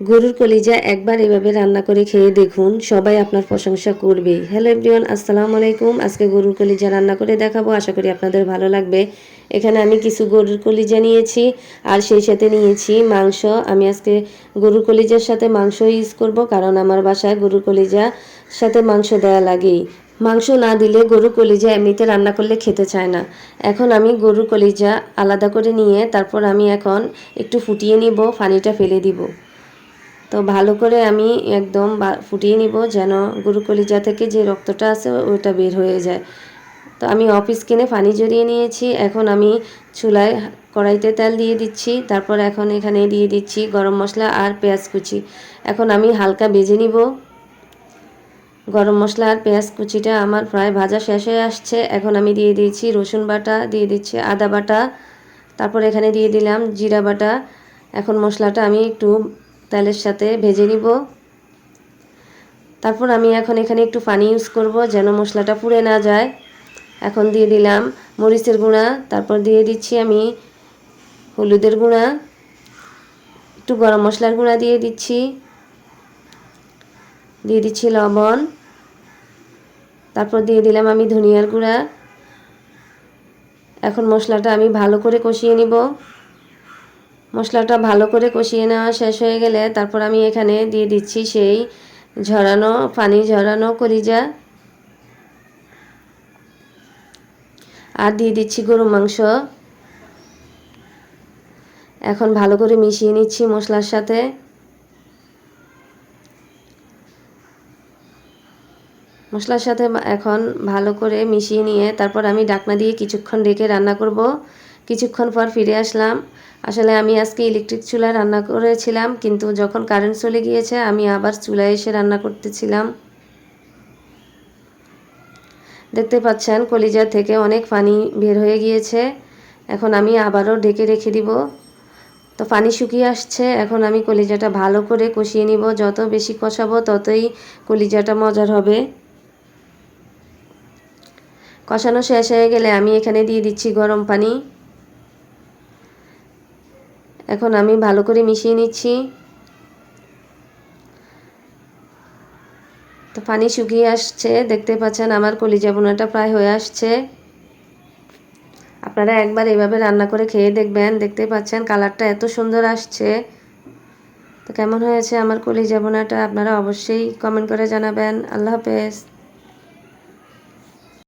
গরুর কলিজা একবার এভাবে রান্না করে খেয়ে দেখুন, সবাই আপনার প্রশংসা করবে। হ্যালো এভরিওয়ান, আসসালামু আলাইকুম। আজকে গরুর কলিজা রান্না করে দেখাবো। আশা করি আপনাদের ভালো লাগবে। এখানে আমি কিছু গরুর কলিজা নিয়েছি আর সেই সাথে নিয়েছি মাংস। আমি আজকে গরুর কলিজার সাথে মাংস ইউজ করব কারণ আমার বাসায় গরুর কলিজা সাথে মাংস দেওয়া লাগেই। মাংস না দিলে গরু কলিজা এমনিতে রান্না করলে খেতে চায় না। এখন আমি গরুর কলিজা আলাদা করে নিয়ে তারপর আমি এখন একটু ফুটিয়ে নিব, পানিটা ফেলে দিব। তো ভালো করে আমি একদম ফুটিয়ে নিব যেন গরু কলিজা থেকে যে রক্তটা আছে ওইটা বের হয়ে যায়। তো আমি অফিস কিনে পানি জড়িয়ে নিয়েছি, এখন আমি চুলায় কড়াইতে তেল দিয়ে দিচ্ছি, তারপর এখন এখানে দিয়ে দিচ্ছি গরম মশলা আর পেঁয়াজ কুচি। এখন আমি হালকা ভেজে নিব। গরম মশলা আর পেঁয়াজ কুচিটা আমার প্রায় ভাজা শেষ হয়ে আসছে, এখন আমি দিয়ে দিয়েছি রসুন বাটা, দিয়ে দিচ্ছি আদা বাটা, তারপর এখানে দিয়ে দিলাম জিরা বাটা। এখন মশলাটা আমি একটু তেলের সাথে ভেজে নিব। তারপর আমি এখন এখানে একটু পানি ইউজ করব যেন মশলাটা পুড়ে না যায়। এখন দিয়ে দিলাম মরিচের গুঁড়া, তারপর দিয়ে দিচ্ছি আমি হলুদের গুঁড়া, একটু গরম মশলার গুঁড়া দিয়ে দিচ্ছি। দিয়ে দিচ্ছি লবণ, তারপর দিয়ে দিলাম আমি ধনিয়ার গুঁড়া। এখন মশলাটা আমি ভালো করে কষিয়ে নিব। মশলাটা ভালো করে কষিয়ে নেওয়া শেষ হয়ে গেলে তারপর আমি এখানে দিয়ে দিচ্ছি সেই ঝরানো, পানি ঝরানো কলিজা। আর দিয়ে দিচ্ছি গরু মাংস। এখন ভালো করে মিশিয়ে নিচ্ছি মশলার সাথে। মশলার সাথে এখন ভালো করে মিশিয়ে নিয়ে তারপর আমি ডাকনা দিয়ে কিছুক্ষণ রেখে রান্না করব। কিছুক্ষণ পর ফিরে আসলাম। আসলে আমি আজকে ইলেকট্রিক চুলায় রান্না করেছিলাম, কিন্তু যখন কারেন্ট চলে গিয়েছে, আমি আবার চুলায় এসে রান্না করতেছিলাম। দেখতে পাচ্ছেন, কলিজা থেকে অনেক পানি বের হয়ে গিয়েছে। এখন আমি আবারও ডেকে রেখে দিব। তো পানি শুকিয়ে আসছে, এখন আমি কলিজাটা ভালো করে কষিয়ে নিব। যত বেশি কষাবো, ততই কলিজাটা মজার হবে। কষানো শেষ হয়ে গেলে আমি এখানে দিয়ে দিচ্ছি গরম পানি। এখন আমি ভালো করে মিশিয়ে নিচ্ছি। তো পানি শুকিয়ে আসছে, দেখতে পাচ্ছেন আমার কলিজা বোনাটা প্রায় হয়ে আসছে। আপনারা একবার এভাবে রান্না করে খেয়ে দেখবেন, দেখতে পাচ্ছেন কালারটা এত সুন্দর আসছে। তো কেমন হয়েছে আমার কলিজা বোনাটা আপনারা অবশ্যই কমেন্ট করে জানাবেন। আল্লাহ হাফেজ।